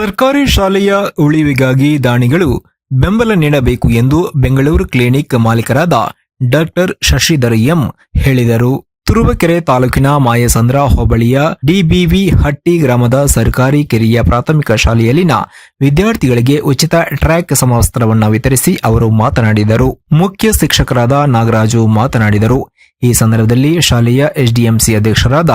ಸರ್ಕಾರಿ ಶಾಲೆಯ ಉಳಿವಿಗಾಗಿ ದಾನಿಗಳು ಬೆಂಬಲ ನೀಡಬೇಕು ಎಂದು ಬೆಂಗಳೂರು ಕ್ಲಿನಿಕ್ ಮಾಲೀಕರಾದ ಡಾಕ್ಟರ್ ಶಶಿಧರ ಎಂ ಹೇಳಿದರು. ತುರುವಕೆರೆ ತಾಲೂಕಿನ ಮಾಯಸಂದ್ರ ಹೋಬಳಿಯ ಡಿಬಿವಿ ಹಟ್ಟಿ ಗ್ರಾಮದ ಸರ್ಕಾರಿ ಕಿರಿಯ ಪ್ರಾಥಮಿಕ ಶಾಲೆಯಲ್ಲಿನ ವಿದ್ಯಾರ್ಥಿಗಳಿಗೆ ಉಚಿತ ಟ್ರ್ಯಾಕ್ ಸಮವಸ್ತ್ರವನ್ನು ವಿತರಿಸಿ ಅವರು ಮಾತನಾಡಿದರು. ಮುಖ್ಯ ಶಿಕ್ಷಕರಾದ ನಾಗರಾಜು ಮಾತನಾಡಿದರು. ಈ ಸಂದರ್ಭದಲ್ಲಿ ಶಾಲೆಯ ಎಸ್ಡಿಎಂಸಿ ಅಧ್ಯಕ್ಷರಾದ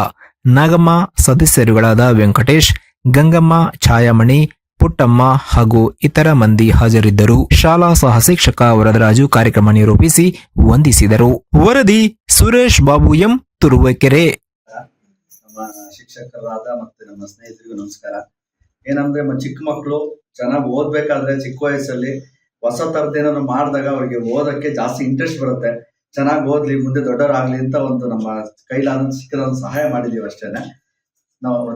ನಾಗಮ್ಮ, ಸದಸ್ಯರುಗಳಾದ ವೆಂಕಟೇಶ್ ಗಂಗಮ್ಮ, ಛಾಯಾಮಣಿ, ಪುಟ್ಟಮ್ಮ ಹಾಗೂ ಇತರ ಮಂದಿ ಹಾಜರಿದ್ದರು. ಶಾಲಾ ಸಹ ಶಿಕ್ಷಕ ವರದರಾಜು ಕಾರ್ಯಕ್ರಮ ನಿರೂಪಿಸಿ ವಂದಿಸಿದರು. ವರದಿ ಸುರೇಶ್ ಬಾಬು ಎಂ. ತುರುವೇಕೆರೆ. ನಮ್ಮ ಶಿಕ್ಷಕರಾದ ಮತ್ತೆ ನಮ್ಮ ಸ್ನೇಹಿತರಿಗೂ ನಮಸ್ಕಾರ. ಏನಂದ್ರೆ ನಮ್ಮ ಚಿಕ್ಕ ಮಕ್ಕಳು ಚೆನ್ನಾಗಿ ಓದ್ಬೇಕಾದ್ರೆ ಚಿಕ್ಕ ವಯಸ್ಸಲ್ಲಿ ಹೊಸ ತರದೇನೋ ಮಾಡಿದಾಗ ಅವ್ರಿಗೆ ಓದಕ್ಕೆ ಜಾಸ್ತಿ ಇಂಟ್ರೆಸ್ಟ್ ಬರುತ್ತೆ. ಚೆನ್ನಾಗಿ ಓದ್ಲಿ, ಮುಂದೆ ದೊಡ್ಡವರಾಗ್ಲಿ ಅಂತ ಒಂದು ನಮ್ಮ ಕೈಲಾದ ಸಿಕ್ಕಿದ ಸಹಾಯ ಮಾಡಿದೀವಿ ಅಷ್ಟೇನೆ. ನಾವು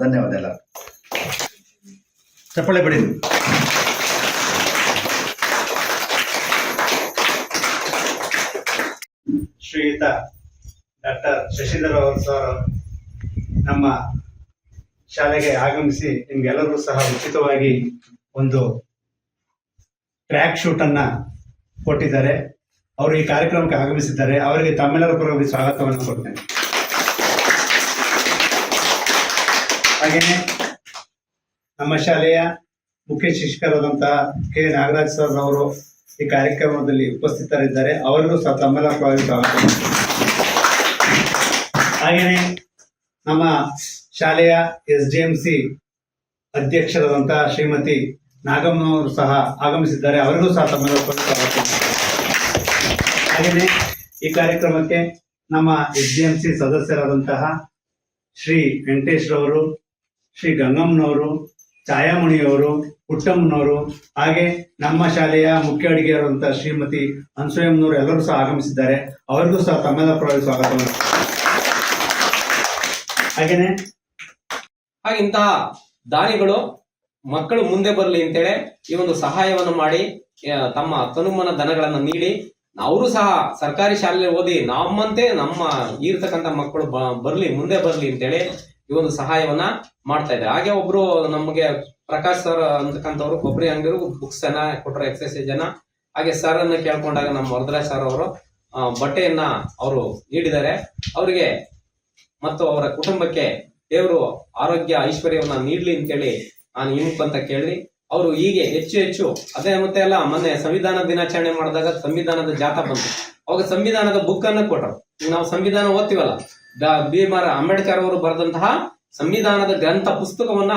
ಧನ್ಯವಾದ ಎಲ್ಲ ಚಪ್ಪಳೆ ಬಿಡಿ. ಶ್ರೀಯುತ ಡಾಕ್ಟರ್ ಶಶಿಧರ್ ಅವರು ಸರ್ ನಮ್ಮ ಶಾಲೆಗೆ ಆಗಮಿಸಿ ನಿಮ್ಗೆಲ್ಲರೂ ಸಹ ಉಚಿತವಾಗಿ ಒಂದು ಟ್ರ್ಯಾಕ್ ಶೂಟ್ ಅನ್ನ ಕೊಟ್ಟಿದ್ದಾರೆ. ಅವರು ಈ ಕಾರ್ಯಕ್ರಮಕ್ಕೆ ಆಗಮಿಸಿದ್ದಾರೆ. ಅವರಿಗೆ ತಮ್ಮೆಲ್ಲರ ಪರವಾಗಿ ಸ್ವಾಗತವನ್ನು ಕೊಡ್ತೇನೆ. ಹಾಗೆಯೇ ನಮ್ಮ ಶಾಲೆಯ ಮುಖ್ಯ ಶಿಕ್ಷಕರಾದಂತಹ ಕೆ. ನಾಗರಾಜ್ ಸರ್ ಅವರು ಈ ಕಾರ್ಯಕ್ರಮದಲ್ಲಿ ಉಪಸ್ಥಿತರಿದ್ದಾರೆ. ಅವರಿಗೂ ಸಹ ತಮ್ಮೆಲ್ಲ ಸ್ವಾಗತ ಹಾಗೆಯೇ ನಮ್ಮ ಶಾಲೆಯ ಎಸ್ ಡಿ ಎಂ ಸಿ ಅಧ್ಯಕ್ಷರಾದಂತಹ ಶ್ರೀಮತಿ ನಾಗಮ್ಮನವರು ಸಹ ಆಗಮಿಸಿದ್ದಾರೆ. ಅವರಿಗೂ ಸಹ ತಮ್ಮೆಲ್ಲ ಸ್ವಾಗತ ಹಾಗೆಯೇ ಈ ಕಾರ್ಯಕ್ರಮಕ್ಕೆ ನಮ್ಮ ಎಸ್ ಡಿ ಎಂ ಸಿ ಸದಸ್ಯರಾದಂತಹ ಶ್ರೀ ವೆಂಕಟೇಶ್ರವರು, ಶ್ರೀ ಗಂಗಮ್ಮನವರು ಛಾಯಾಮಣಿಯವರು ಪುಟ್ಟಮ್ಮನವರು ಹಾಗೆ ನಮ್ಮ ಶಾಲೆಯ ಮುಖ್ಯ ಅಡಿಗೆಯವರಂತಹ ಶ್ರೀಮತಿ ಅನ್ಸೂಯಮ್ಮನವರು ಎಲ್ಲರೂ ಸಹ ಆಗಮಿಸಿದ್ದಾರೆ. ಅವರಿಗೂ ಸಹ ತಮ್ಮೆಲ್ಲ ಪರವಾಗಿ ಸ್ವಾಗತ ಹಾಗೇನೆ, ಹಾಗೆ ಇಂತಹ ದಾನಿಗಳು ಮಕ್ಕಳು ಮುಂದೆ ಬರಲಿ ಅಂತೇಳಿ ಈ ಒಂದು ಸಹಾಯವನ್ನು ಮಾಡಿ ತಮ್ಮ ತನುಮನ ದನಗಳನ್ನ ನೀಡಿ ಅವರು ಸಹ ಸರ್ಕಾರಿ ಶಾಲೆಯಲ್ಲಿ ಓದಿ ನಮ್ಮಂತೆ ನಮ್ಮ ಇರ್ತಕ್ಕಂಥ ಮಕ್ಕಳು ಬರ್ಲಿ, ಮುಂದೆ ಬರಲಿ ಅಂತೇಳಿ ಈ ಒಂದು ಸಹಾಯವನ್ನ ಮಾಡ್ತಾ ಇದ್ದಾರೆ. ಹಾಗೆ ಒಬ್ರು ನಮಗೆ ಪ್ರಕಾಶ್ ಸರ್ ಅಂತಕ್ಕಂಥವ್ರು, ಕೊಬ್ಬರಿ ಅಂಗಡಿಗೂ ಬುಕ್ಸ್ ಅನ್ನ ಕೊಟ್ಟರು ಎಕ್ಸರ್ಸೈಸ್ ಅನ್ನ. ಹಾಗೆ ಸರ್ ಅನ್ನ ಕೇಳ್ಕೊಂಡಾಗ ನಮ್ಮ ವರದರಾಜ್ ಸರ್ ಅವರು ಬಟ್ಟೆಯನ್ನ ಅವರು ನೀಡಿದ್ದಾರೆ. ಅವರಿಗೆ ಮತ್ತು ಅವರ ಕುಟುಂಬಕ್ಕೆ ದೇವರು ಆರೋಗ್ಯ, ಐಶ್ವರ್ಯವನ್ನ ನೀಡ್ಲಿ ಅಂತೇಳಿ ನಾನು ಈ ಮುಖಾಂತ ಕೇಳಿ ಅವರು ಹೀಗೆ ಹೆಚ್ಚು ಹೆಚ್ಚು ಅದೇ ಮತ್ತೆ ಅಲ್ಲ, ಮೊನ್ನೆ ಸಂವಿಧಾನ ದಿನಾಚರಣೆ ಮಾಡಿದಾಗ ಸಂವಿಧಾನದ ಜಾಥಾ ಬಂತು. ಅವಾಗ ಸಂವಿಧಾನದ ಬುಕ್ ಅನ್ನ ಕೊಟ್ಟರು. ನಾವು ಸಂವಿಧಾನ ಓದ್ತೀವಲ್ಲ ಭೀಮರ ಅಂಬೇಡ್ಕರ್ ಅವರು ಬರೆದಂತಹ ಸಂವಿಧಾನದ ಗ್ರಂಥ ಪುಸ್ತಕವನ್ನ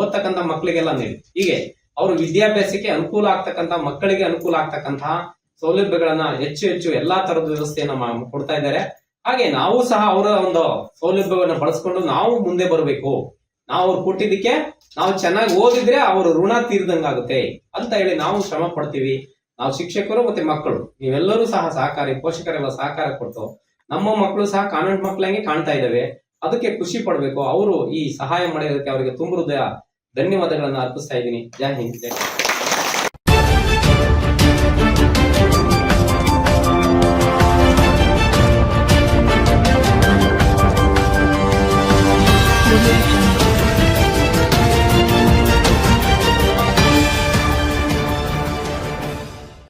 ಓದ್ತಕ್ಕಂಥ ಮಕ್ಕಳಿಗೆಲ್ಲ ನೀಡಿ. ಹೀಗೆ ಅವರು ವಿದ್ಯಾಭ್ಯಾಸಕ್ಕೆ ಅನುಕೂಲ ಆಗ್ತಕ್ಕಂಥ, ಮಕ್ಕಳಿಗೆ ಅನುಕೂಲ ಆಗ್ತಕ್ಕಂತಹ ಸೌಲಭ್ಯಗಳನ್ನ ಹೆಚ್ಚು ಹೆಚ್ಚು ಎಲ್ಲಾ ತರದ ವ್ಯವಸ್ಥೆಯನ್ನ ಕೊಡ್ತಾ ಇದ್ದಾರೆ. ಹಾಗೆ ನಾವು ಸಹ ಅವರ ಒಂದು ಸೌಲಭ್ಯವನ್ನ ಬಳಸ್ಕೊಂಡು ನಾವು ಮುಂದೆ ಬರಬೇಕು. ನಾವು ಅವ್ರು ಕೊಟ್ಟಿದ್ದಕ್ಕೆ ನಾವು ಚೆನ್ನಾಗಿ ಓದಿದ್ರೆ ಅವರು ಋಣ ತೀರ್ದಂಗಾಗುತ್ತೆ ಅಂತ ಹೇಳಿ ನಾವು ಶ್ರಮ ಪಡ್ತೀವಿ. ನಾವು ಶಿಕ್ಷಕರು ಮತ್ತೆ ಮಕ್ಕಳು, ನೀವೆಲ್ಲರೂ ಸಹ ಸಹಕಾರಿ, ಪೋಷಕರೆಲ್ಲ ಸಹಕಾರ ಕೊಟ್ಟು ನಮ್ಮ ಮಕ್ಕಳು ಸಹ ಕಾನ್ವೆಂಟ್ ಮಕ್ಕಳಂಗೆ ಕಾಣ್ತಾ ಇದ್ದಾವೆ ಅದಕ್ಕೆ ಖುಷಿ ಪಡಬೇಕು. ಅವರು ಈ ಸಹಾಯ ಮಾಡಿರೋದಕ್ಕೆ ಅವರಿಗೆ ತುಂಬ ಹೃದಯ ಧನ್ಯವಾದಗಳನ್ನು ಅರ್ಪಿಸ್ತಾ ಇದ್ದೀನಿ. ಜೈ ಹಿಂದ್.